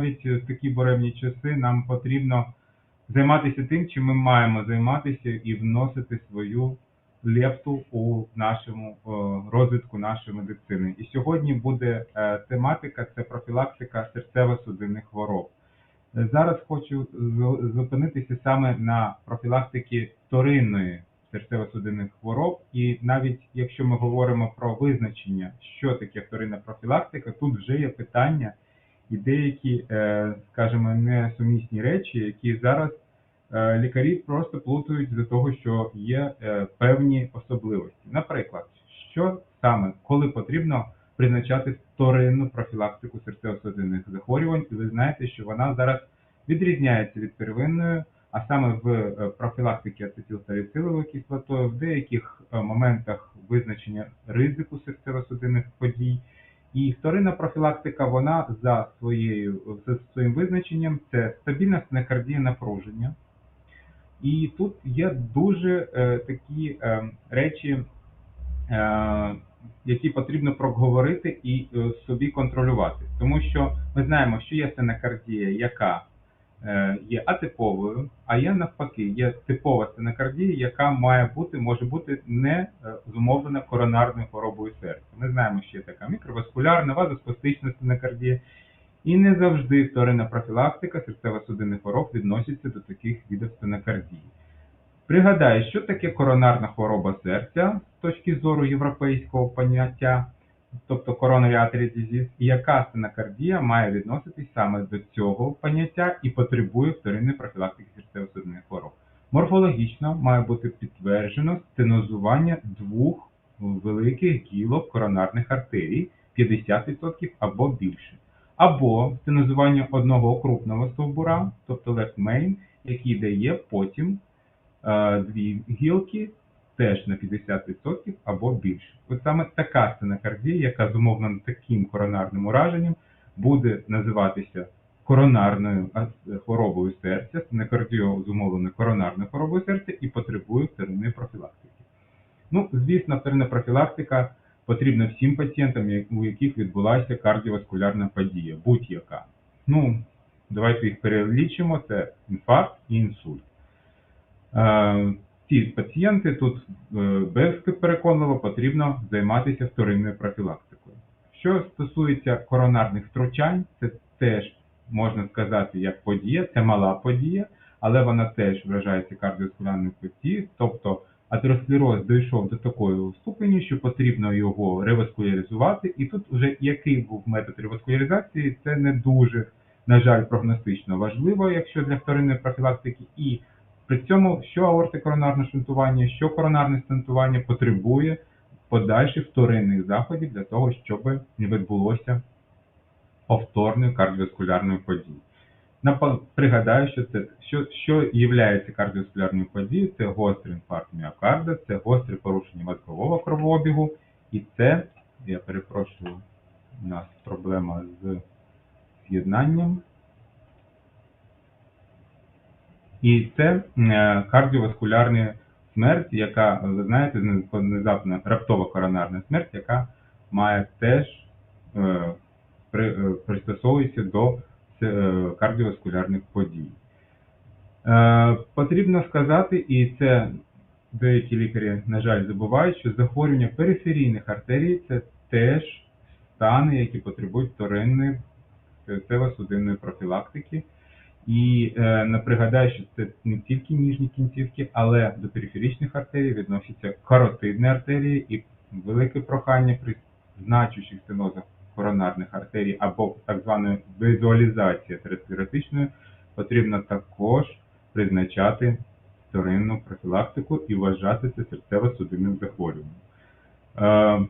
навіть в такі буремні часи нам потрібно займатися тим, чим ми маємо займатися, і вносити свою лепту у нашому е, розвитку нашої медицини. І сьогодні буде е, тематика це профілактика серцево-судинних хвороб. Е, Зараз хочу зупинитися саме на профілактики вторинної серцево-судинних хвороб, і навіть якщо ми говоримо про визначення, що таке вторинна профілактика, тут вже є питання і деякі, е, скажімо, несумісні речі, які зараз е, лікарі просто плутають до того, що є е, певні особливості. Наприклад, що саме, коли потрібно призначати вторинну профілактику серцево-судинних захворювань, і ви знаєте, що вона зараз відрізняється від первинної, а саме в профілактиці ацетилсаліциловою кислотою, в деяких моментах визначення ризику серцево-судинних подій. І вторинна профілактика, вона за своєю за своїм визначенням це стабільне стенокардія напруження. І тут є дуже е, такі е, речі, е, які потрібно проговорити і е, собі контролювати. Тому що ми знаємо, що є стенокардія, яка є атиповою, а є навпаки, є типова стенокардія, яка має бути, може бути не е, зумовлена коронарною хворобою серця. Ми знаємо, що є така мікроваскулярна, вазоспастична стенокардія, і не завжди вторинна профілактика серцево-судинних хвороб відноситься до таких видів стенокардії. Пригадаю, що таке коронарна хвороба серця з точки зору європейського поняття, тобто coronary disease, і яка стенокардія має відноситись саме до цього поняття і потребує вторинної профілактики серцево-судинних хвороб. Морфологічно має бути підтверджено стенозування двох великих гілок коронарних артерій 50% або більше або стенозування одного крупного стовбура, тобто left main, який дає потім е, дві гілки теж на 50% або більше. От саме така стенокардія, яка зумовлена таким коронарним ураженням, буде називатися коронарною хворобою серця, стенокардіо зумовлена коронарною хворобою серця і потребує вторинної профілактики. Ну, звісно, вторинна профілактика потрібна всім пацієнтам, у яких відбулася кардіоваскулярна подія, будь-яка. Ну, давайте їх перелічимо: це інфаркт і інсульт. Ці пацієнти тут е, без переконливо потрібно займатися вторинною профілактикою. Що стосується коронарних втручань, це теж можна сказати як подія, це мала подія, але вона теж вражається кардіоваскулярною подією, тобто атеросклероз дійшов до такої ступені, що потрібно його реваскуляризувати, і тут вже який був метод реваскуляризації, це не дуже, на жаль, прогностично важливо, якщо для вторинної профілактики, і при цьому, що аортикоронарне шунтування, що коронарне стентування потребує подальших вторинних заходів для того, щоб не відбулося повторної кардіоваскулярної події. Пригадаю, що це що, що є кардіоваскулярною подією, це гострий інфаркт міокарда, це гостре порушення мозкового кровообігу, і це, я перепрошую, у нас проблема з з'єднанням. І це е, кардіоваскулярна смерть, яка, ви знаєте, внезапна раптова коронарна смерть, яка має теж е, е, пристосовується до кардіоваскулярних подій. Потрібно сказати, і це деякі лікарі, на жаль, забувають, що захворювання периферійних артерій це теж стани, які потребують вторинної серцево-судинної профілактики. І е, не пригадаю, що це не тільки ніжні кінцівки, але до периферичних артерій відносяться каротидні артерії і велике прохання при значущих стенозах коронарних артерій або так званої візуалізації атеросклеротичної потрібно також призначати вторинну профілактику і вважати це серцево-судинним захворюванням.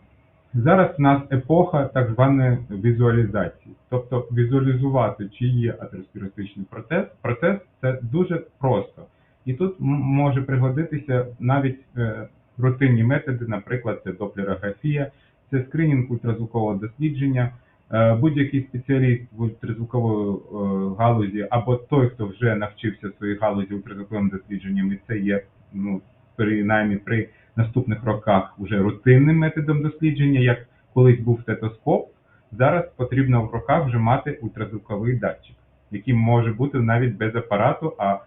Зараз в нас епоха так званої візуалізації. Тобто візуалізувати, чи є атеросклеротичний процес, процес це дуже просто. І тут може пригодитися навіть е, рутинні методи, наприклад, це доплерографія, це скринінг ультразвукового дослідження. Е, Будь-який спеціаліст в ультразвукової е, галузі, або той, хто вже навчився в своїй галузі ультразвуковим дослідженням, і це є ну, принаймні при наступних роках уже рутинним методом дослідження, як колись був стетоскоп, зараз потрібно в руках вже мати ультразвуковий датчик. який може бути навіть без апарату, а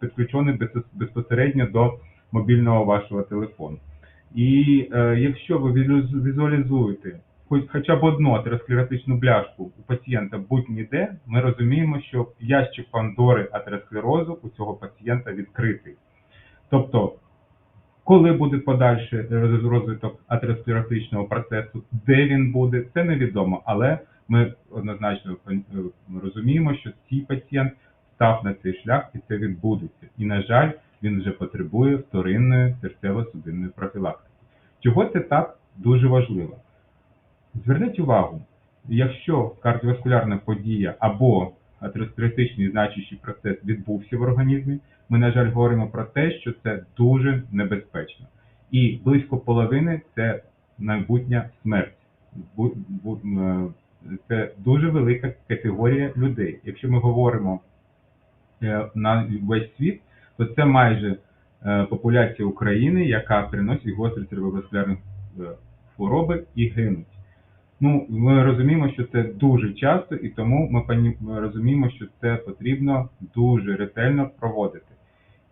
підключений безпосередньо до мобільного вашого телефону. І е, якщо ви візуалізуєте хоч хоча б одну атеросклеротичну бляшку у пацієнта будь-ніде, ми розуміємо, що ящик Пандори атеросклерозу у цього пацієнта відкритий. Тобто, коли буде подальший розвиток атеросклеротичного процесу, де він буде, це невідомо, але ми однозначно е, розуміємо, що цей пацієнт став на цей шлях і це відбудеться. І, на жаль, він вже потребує вторинної серцево-судинної профілактики. Чого це так дуже важливо? Зверніть увагу, якщо кардіоваскулярна подія або атеросклеротичний значущий процес відбувся в організмі, ми, на жаль, говоримо про те, що це дуже небезпечно. І близько половини це майбутня смерть. Е, Це дуже велика категорія людей. Якщо ми говоримо е, на весь світ, то це майже е, популяція України, яка приносить гострі цереброваскулярні е, хвороби і гинуть. Ну, ми розуміємо, що це дуже часто, і тому ми пані- розуміємо, що це потрібно дуже ретельно проводити.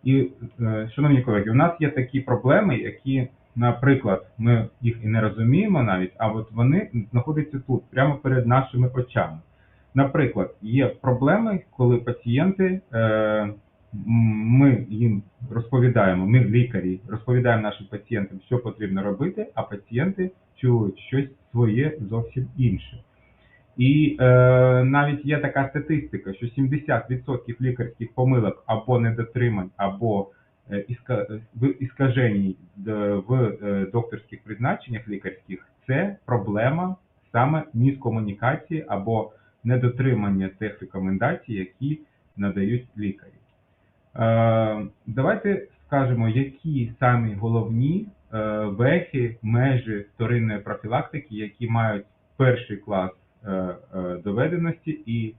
І, е, шановні колеги, у нас є такі проблеми, які, наприклад, ми їх і не розуміємо навіть, а от вони знаходяться тут, прямо перед нашими очами. Наприклад, є проблеми, коли пацієнти, е, ми їм розповідаємо, ми лікарі розповідаємо нашим пацієнтам, що потрібно робити, а пацієнти чують щось своє зовсім інше. І е, навіть є така статистика, що 70% лікарських помилок або недотримань, або е, іска, в е, е, докторських призначеннях лікарських це проблема саме міскомунікації або недотримання тих рекомендацій, які надають лікарі. Е, давайте скажемо, які самі головні е, вехи, межі вторинної профілактики, які мають перший клас е, доведеності і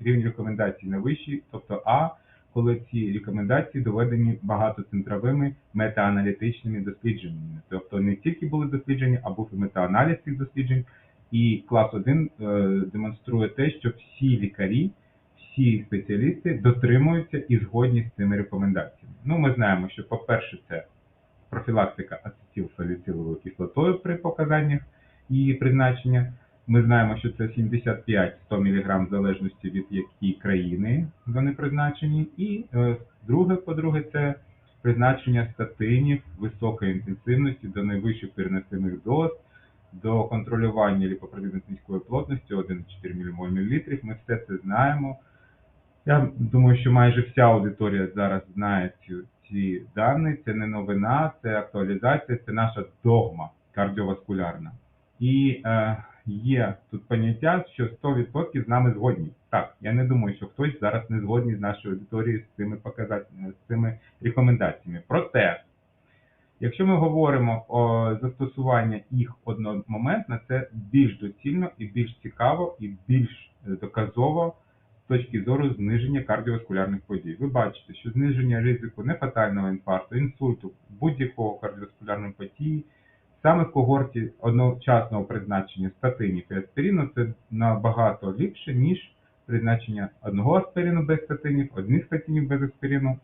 рівень рекомендацій на вищий, тобто А, коли ці рекомендації доведені багатоцентровими метааналітичними дослідженнями. Тобто не тільки були досліджені, а був і метааналіз цих досліджень. І клас 1 е, демонструє те, що всі лікарі, всі спеціалісти дотримуються і згодні з цими рекомендаціями. Ну, ми знаємо, що, по-перше, це профілактика ацетилсаліциловою кислотою при показаннях її призначення. Ми знаємо, що це 75-100 мг в залежності від якої країни вони призначені. І е, друге, по-друге, це призначення статинів високої інтенсивності до найвищих переносимих доз, до контролювання ліпопротеїну низької плотності 1,4 ммл. Ми все це знаємо. Я думаю, що майже вся аудиторія зараз знає ці, ці дані. Це не новина, це актуалізація, це наша догма кардіоваскулярна. І е, є тут поняття, що 100% з нами згодні. Так, я не думаю, що хтось зараз не згодний з нашою аудиторією з цими показателями, з цими рекомендаціями. Проте, якщо ми говоримо о застосування їх одномоментно, це більш доцільно і більш цікаво, і більш е, доказово з точки зору зниження кардіоваскулярних подій. Ви бачите, що зниження ризику нефатального інфаркту, інсульту, будь-якого кардіоваскулярної події саме в когорті одночасного призначення статинів і аспірину це набагато ліпше, ніж призначення одного аспірину без статинів, одних статинів без аспірину.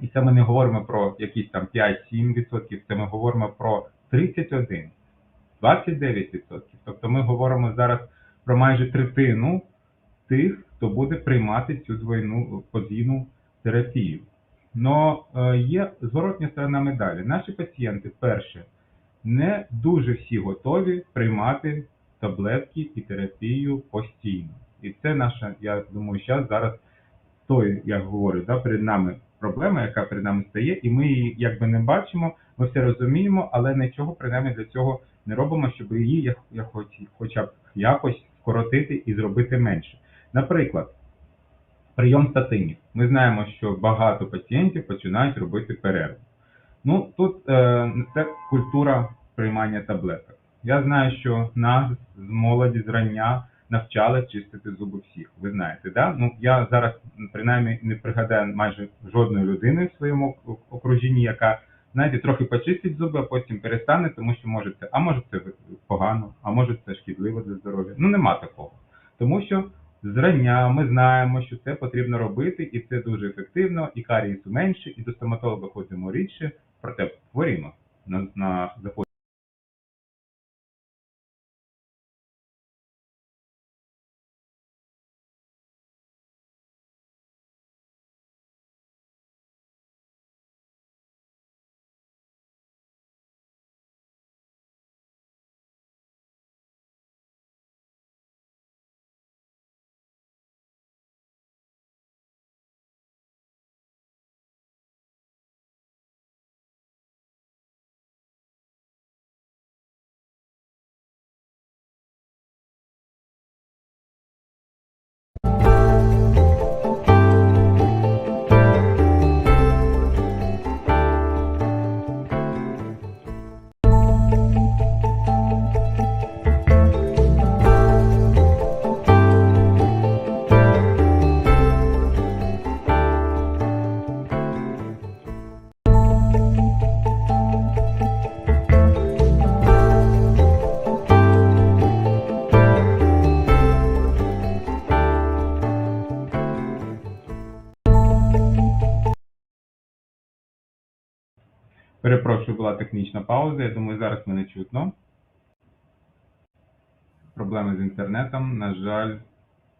І це ми не говоримо про якісь там 5-7%, це ми говоримо про 31, 29%. Тобто ми говоримо зараз про майже третину тих, хто буде приймати цю двойну подвійну терапію. Но е, є зворотня сторона медалі. Наші пацієнти, перше, не дуже всі готові приймати таблетки і терапію постійно. І це наша, я думаю, зараз зараз той, як говорю, да, перед нами проблема, яка перед нами стає, і ми її якби не бачимо, ми все розуміємо, але нічого принаймні для цього не робимо, щоб її як, як хоч, хоча б якось скоротити і зробити менше. Наприклад, прийом статинів. Ми знаємо, що багато пацієнтів починають робити перерву. Ну тут е, це культура приймання таблеток. Я знаю, що нас з молоді зрання навчали чистити зуби всіх. Ви знаєте, да? Ну я зараз принаймні не пригадаю майже жодної людини в своєму окружінні, яка знаєте, трохи почистить зуби, а потім перестане, тому що може це, а може це погано, а може це шкідливо для здоров'я. Ну нема такого. Тому що зрання. Ми знаємо, що це потрібно робити, і це дуже ефективно, і карієсу менше, і до стоматолога ходимо рідше, проте хворімо на, на технічна пауза. Я думаю, зараз мене чутно. Проблеми з інтернетом, на жаль,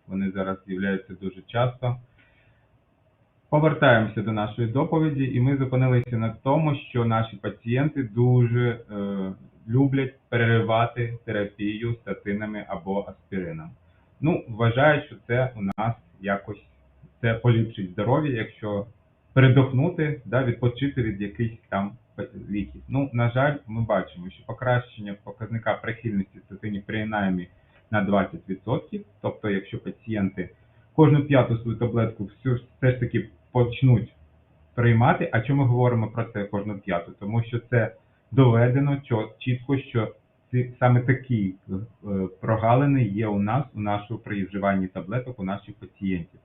вони зараз з'являються дуже часто. Повертаємося до нашої доповіді, і ми зупинилися на тому, що наші пацієнти дуже е, люблять переривати терапію статинами або аспирином. Ну, вважають, що це у нас якось це поліпшить здоров'я, якщо передохнути, да, відпочити від якихось там ліків. Ну, на жаль, ми бачимо, що покращення показника прихильності статинів принаймні на 20%. Тобто, якщо пацієнти кожну п'яту свою таблетку все, ж- таки почнуть приймати, а чому ми говоримо про це кожну п'яту? Тому що це доведено чітко, що саме такі е, прогалини є у нас, у нашому при вживанні таблеток у наших пацієнтів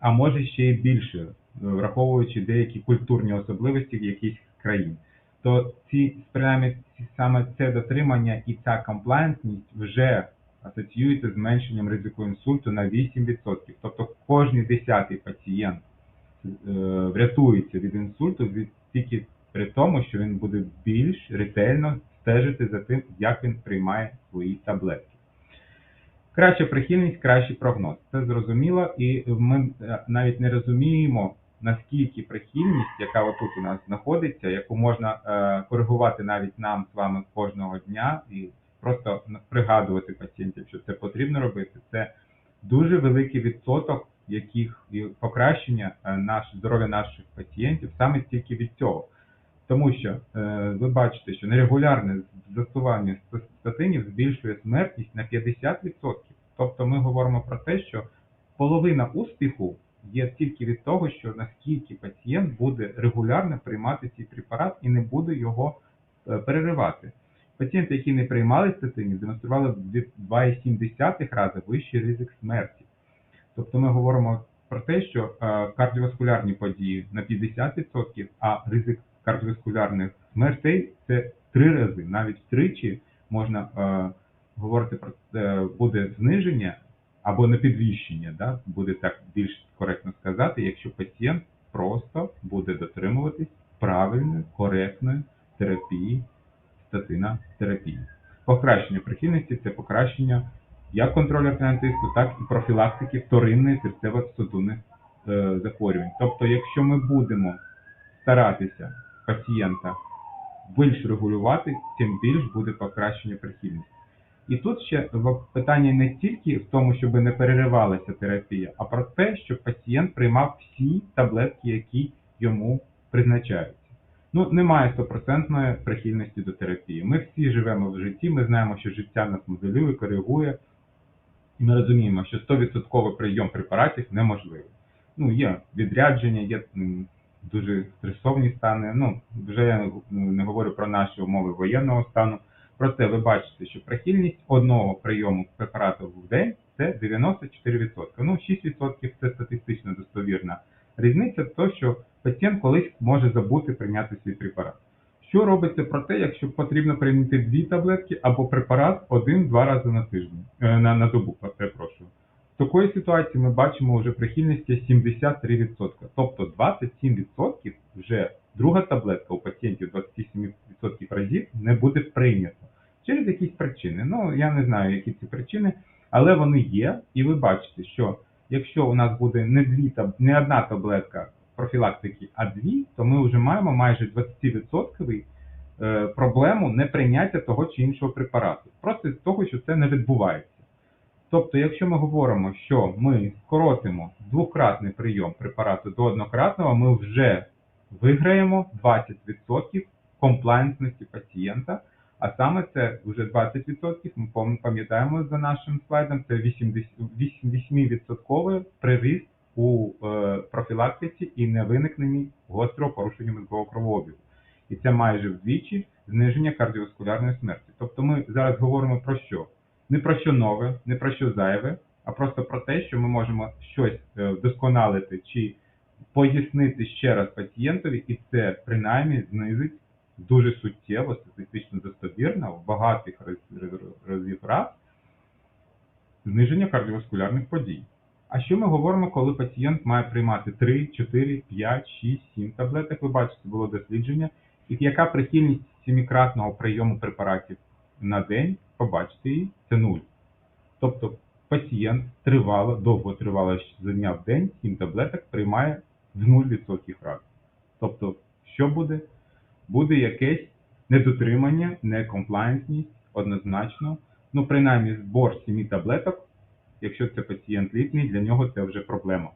а може ще й більше, враховуючи деякі культурні особливості якихось країн. То ці ці- саме це дотримання і ця комплайнсність вже асоціюється з зменшенням ризику інсульту на 8%. Тобто кожний десятий пацієнт е, врятується від інсульту тільки при тому, що він буде більш ретельно стежити за тим, як він приймає свої таблетки. Краща прихильність, кращий прогноз. Це зрозуміло, і ми е, навіть не розуміємо, наскільки прихильність, яка отут у нас знаходиться, яку можна е, коригувати навіть нам з вами кожного дня, і просто пригадувати пацієнтів, що це потрібно робити. Це дуже великий відсоток, яких покращення е, наш здоров'я наших пацієнтів саме тільки від цього. Тому що е, ви бачите, що нерегулярне застосування статинів збільшує смертність на 50%. Тобто ми говоримо про те, що половина успіху є тільки від того, що наскільки пацієнт буде регулярно приймати цей препарат і не буде його е, переривати. Пацієнти, які не приймали статинів, демонстрували в 2,7 рази вищий ризик смерті. Тобто ми говоримо про те, що е, кардіоваскулярні події на 50%, а ризик кардіоваскулярних смертей це три рази, навіть втричі можна е, говорити про буде зниження або не підвищення, да? буде так більш коректно сказати, якщо пацієнт просто буде дотримуватись правильної, коректної терапії, статинотерапії. Покращення прихильності це покращення як контролю тиску, так і профілактики вторинної серцево-судинних е, захворювань. Тобто, якщо ми будемо старатися пацієнта більш регулювати, тим більш буде покращення прихильності. І тут ще питання не тільки в тому, щоб не переривалася терапія, а про те, щоб пацієнт приймав всі таблетки, які йому призначаються. Ну, немає стопроцентної прихильності до терапії. Ми всі живемо в житті, ми знаємо, що життя нас моделює, коригує, і ми розуміємо, що 100% прийом препаратів неможливий. Ну, є відрядження, є дуже стресовні стани. Ну, вже я не говорю про наші умови воєнного стану. Проте ви бачите, що прихильність одного прийому препарату в день це 94%. Ну, 6% це статистично достовірна різниця, то що пацієнт колись може забути прийняти свій препарат. Що робиться про те, якщо потрібно прийняти дві таблетки або препарат один-два рази на тиждень, е, на, на добу, перепрошую. В такої ситуації ми бачимо вже прихильність є 73%. Тобто 27% вже друга таблетка у пацієнтів 27% разів не буде прийнята через якісь причини. Ну, я не знаю, які ці причини, але вони є, і ви бачите, що якщо у нас буде не дві не одна таблетка профілактики, а дві, то ми вже маємо майже 20% е, проблему неприйняття того чи іншого препарату. Просто з того, що це не відбувається. Тобто, якщо ми говоримо, що ми скоротимо двократний прийом препарату до однократного, ми вже виграємо 20% комплайнсності пацієнта, а саме це вже 20%, ми пам- пам'ятаємо за нашим слайдом, це 8% приріст у е, профілактиці і невиникненні гострого порушення мозкового кровообігу. І це майже вдвічі зниження кардіоваскулярної смерті. Тобто ми зараз говоримо про що? Не про що нове, не про що зайве, а просто про те, що ми можемо щось е, вдосконалити чи пояснити ще раз пацієнтові, і це принаймні знизить дуже суттєво, статистично достовірно, в багатих раз- раз- разів раз зниження кардіоваскулярних подій. А що ми говоримо, коли пацієнт має приймати 3, 4, 5, 6, 7 таблеток? Ви бачите, було дослідження. І яка прихильність сімікратного прийому препаратів на день, побачите її, це нуль. Тобто пацієнт тривало, довго тривало з дня в день, 7 таблеток приймає в 0% разів. Тобто, що буде? Буде якесь недотримання, некомплайнсність, однозначно. Ну, принаймні, збор 7 таблеток, якщо це пацієнт літній, для нього це вже проблема.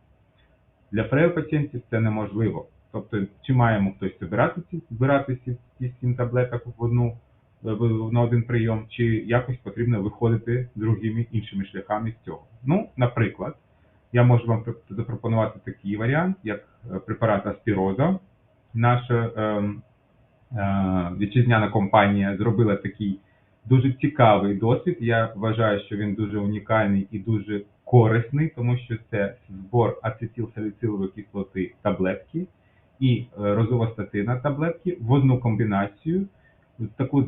Для фрейл пацієнтів це неможливо. Тобто, чи маємо хтось збирати ці, збирати ці, ці 7 таблеток в одну, на один прийом, чи якось потрібно виходити другими іншими шляхами з цього. Ну, наприклад, я можу вам запропонувати такий варіант, як е, препарат аспіроза. Наша ем, е, вітчизняна компанія зробила такий дуже цікавий досвід. Я вважаю, що він дуже унікальний і дуже корисний, тому що це збор ацетилсаліцилової кислоти таблетки і е, розовостатина таблетки в одну комбінацію, таку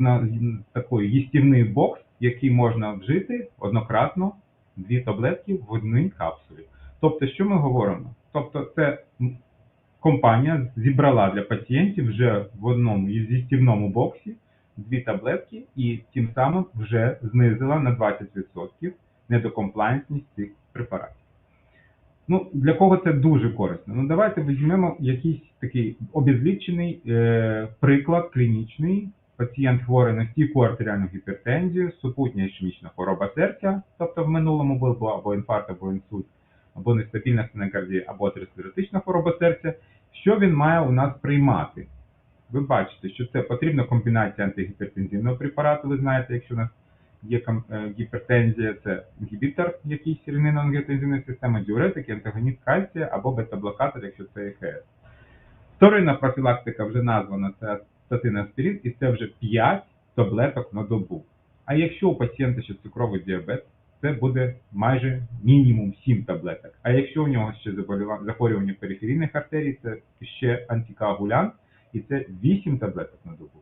такий їстівний бокс, який можна вжити однократно дві таблетки в одній капсулі. Тобто, що ми говоримо? Тобто, це компанія зібрала для пацієнтів вже в одному їстівному боксі дві таблетки і тим самим вже знизила на 20% недокомплайнсність цих препаратів. Ну, для кого це дуже корисно? Ну, давайте візьмемо якийсь такий обезлічений е, приклад клінічний. Пацієнт хворий на стійку артеріальну гіпертензію, супутня ішемічна хвороба серця, тобто в минулому був або інфаркт, або інсульт, або нестабільна стенокардія, або атеросклеротична хвороба серця. Що він має у нас приймати? Ви бачите, що це потрібна комбінація антигіпертензивного препарату. Ви знаєте, якщо у нас є е, гіпертензія, це інгібітор якийсь ренino-ангіотензивної системи, діуретик, антагоніст кальція або бета-блокатор, якщо це ЕХС. Вторинна профілактика вже названа це статин аспірин, і це вже 5 таблеток на добу. А якщо у пацієнта ще цукровий діабет, це буде майже мінімум 7 таблеток. А якщо у нього ще захворювання периферійних артерій, це ще антикоагулянт, і це 8 таблеток на добу.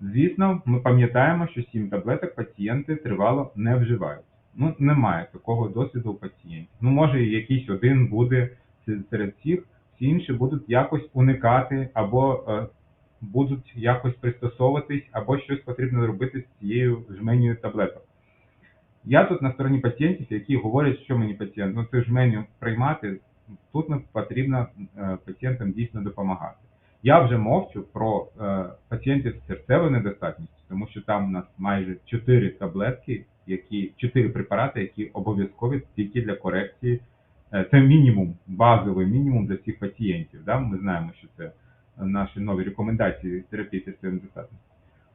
Звісно, ми пам'ятаємо, що 7 таблеток пацієнти тривало не вживають. Ну, немає такого досвіду у пацієнтів. Ну, може, якийсь один буде серед всіх, всі інші будуть якось уникати, або е, будуть якось пристосовуватись, або щось потрібно робити з цією жменею таблеток. Я тут на стороні пацієнтів, які говорять, що мені пацієнт, ну це жменю приймати, тут потрібно е, пацієнтам дійсно допомагати. Я вже мовчу про е, пацієнтів з серцевою недостатністю, тому що там у нас майже 4 таблетки, які 4 препарати, які обов'язкові тільки для корекції. Е, Це мінімум, базовий мінімум для всіх пацієнтів. Да? Ми знаємо, що це наші нові рекомендації терапії серцевої недостатності.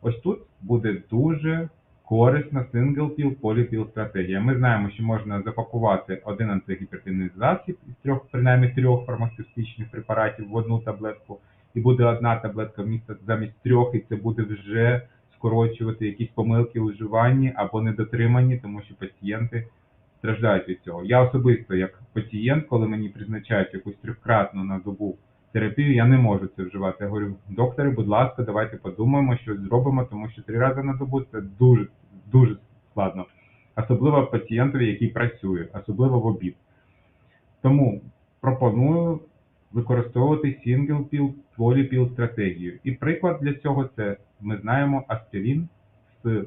Ось тут буде дуже корисна сингл-піл, поліпіл стратегія. Ми знаємо, що можна запакувати один антигіпертивний засіб із трьох, принаймні трьох фармацевтичних препаратів в одну таблетку, і буде одна таблетка вмісто замість трьох, і це буде вже скорочувати якісь помилки у або недотриманні, тому що пацієнти страждають від цього. Я особисто, як пацієнт, коли мені призначають якусь трьохкратну на добу терапію, я не можу це вживати. Я говорю, доктори, будь ласка, давайте подумаємо, що зробимо, тому що три рази на добу це дуже дуже складно. особливо пацієнтові, який працює, особливо в обід. Тому пропоную використовувати pill, polypill стратегію. І приклад для цього це ми знаємо аспірин в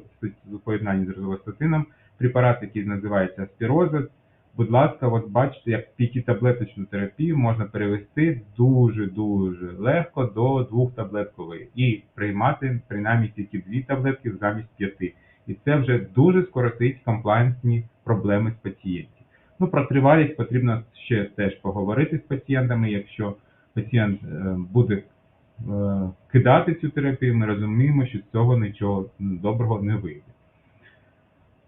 поєднанні з розовостатином, препарат, який називається аспіроза. Будь ласка, от бачите, як п'ятитаблеточну терапію можна перевести дуже-дуже легко до двохтаблеткової і приймати принаймні тільки дві таблетки замість п'яти. І це вже дуже скоротить комплайнсні проблеми з пацієнтів. Ну, про тривалість потрібно ще теж поговорити з пацієнтами. Якщо пацієнт е, буде е, кидати цю терапію, ми розуміємо, що з цього нічого доброго не вийде.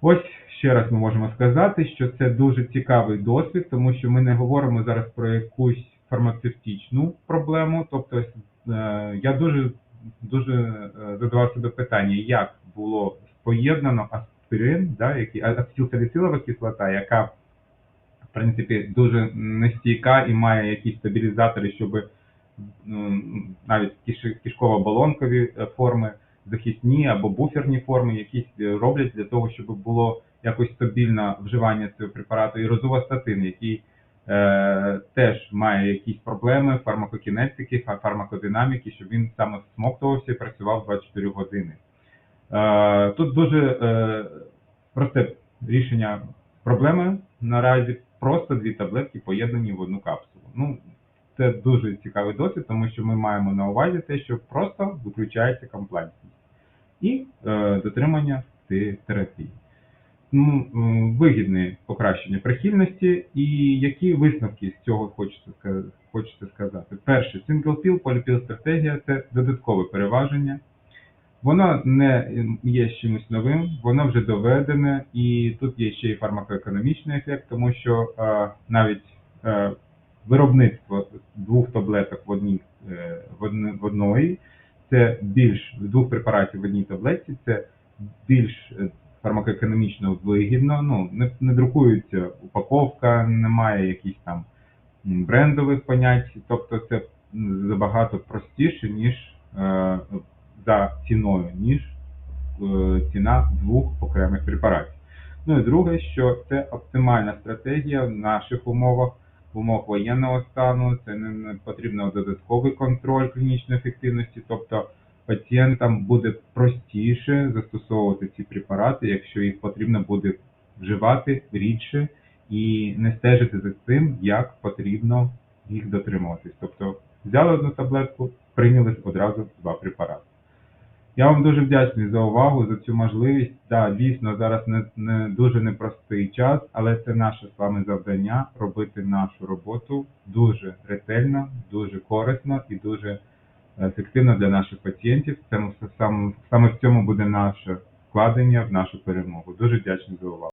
Ось ще раз ми можемо сказати, що це дуже цікавий досвід, тому що ми не говоримо зараз про якусь фармацевтичну проблему. Тобто, е, я дуже дуже е, задавав себе питання, як було поєднано аспірин, да, який ацетилсаліцилова кислота, яка в принципі дуже нестійка і має якісь стабілізатори, щоб навіть киш- кишково-балонкові е, форми, захисні або буферні форми, якісь роблять для того, щоб було якось стабільне вживання цього препарату, і розувастатин, який е, теж має якісь проблеми фармакокінетики, фармакодинаміки, щоб він саме всмоктувався і працював 24 години. Е, тут дуже е, просте рішення проблеми наразі просто дві таблетки поєднані в одну капсулу. Ну, це дуже цікавий досвід, тому що ми маємо на увазі те, що просто виключається комплексність і е, дотримання цієї терапії. Ну, вигідне покращення прихильності і які висновки з цього хочете, сказати? Перше, single pill, polypill стратегія це додаткове переваження. Воно не є чимось новим, воно вже доведене, і тут є ще й фармакоекономічний ефект, тому що е, навіть е, виробництво двох таблеток в одній е, в, одне- в одної, це більш двох препаратів в одній таблетці, це більш фармакоекономічно вигідно. Ну не, не друкується упаковка, немає якихось там брендових понять, тобто це забагато простіше, ніж е, за ціною, ніж е, ціна двох окремих препаратів. Ну і друге, що це оптимальна стратегія в наших умовах, в умовах воєнного стану, це не потрібно додатковий контроль клінічної ефективності, тобто пацієнтам буде простіше застосовувати ці препарати, якщо їх потрібно буде вживати рідше і не стежити за тим, як потрібно їх дотримуватись. Тобто взяли одну таблетку, прийняли одразу два препарати. Я вам дуже вдячний за увагу, за цю можливість. Так, дійсно, зараз не, не дуже непростий час, але це наше з вами завдання робити нашу роботу дуже ретельно, дуже корисно і дуже ефективно для наших пацієнтів. Це саме, в цьому буде наше вкладення в нашу перемогу. Дуже вдячний за увагу.